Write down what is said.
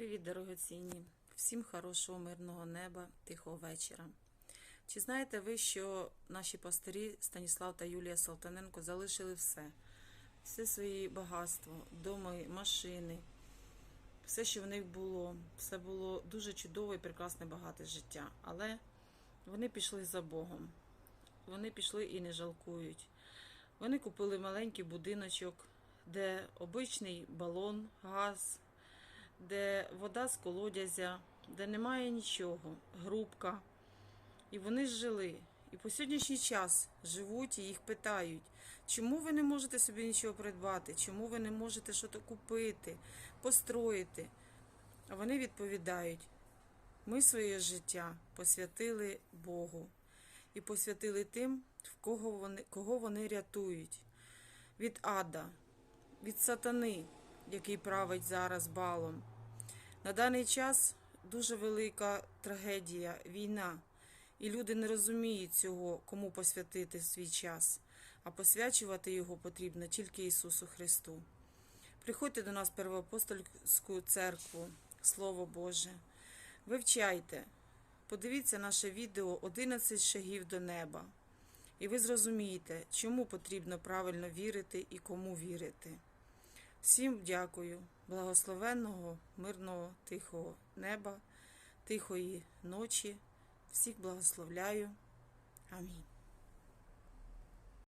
Привіт, дорогоцінні! Всім хорошого, мирного неба, тихого вечора. Чи знаєте ви, що наші пастирі Станіслав та Юлія Салтаненко залишили все? Все своє багатство, доми, машини, все, що в них було, все було дуже чудове і прекрасне багате життя. Але вони пішли за Богом. Вони пішли і не жалкують. Вони купили маленький будиночок, де обичний балон, газ, де вода з колодязя, де немає нічого, грубка. І вони жили. І по сьогоднішній час живуть і їх питають, чому ви не можете собі нічого придбати, чому ви не можете щось купити, построїти. А вони відповідають: ми своє життя посвятили Богу і посвятили тим, в кого вони, кого вони рятують від ада, від сатани, який править зараз балом. На даний час дуже велика трагедія, війна, і люди не розуміють цього, кому посвятити свій час, а посвячувати його потрібно тільки Ісусу Христу. Приходьте до нас в Первоапостольську церкву, Слово Боже, вивчайте, подивіться наше відео 11 шагів до неба, і ви зрозумієте, чому потрібно правильно вірити і кому вірити. Всім дякую, благословенного, мирного, тихого неба, тихої ночі. Всіх благословляю. Амінь.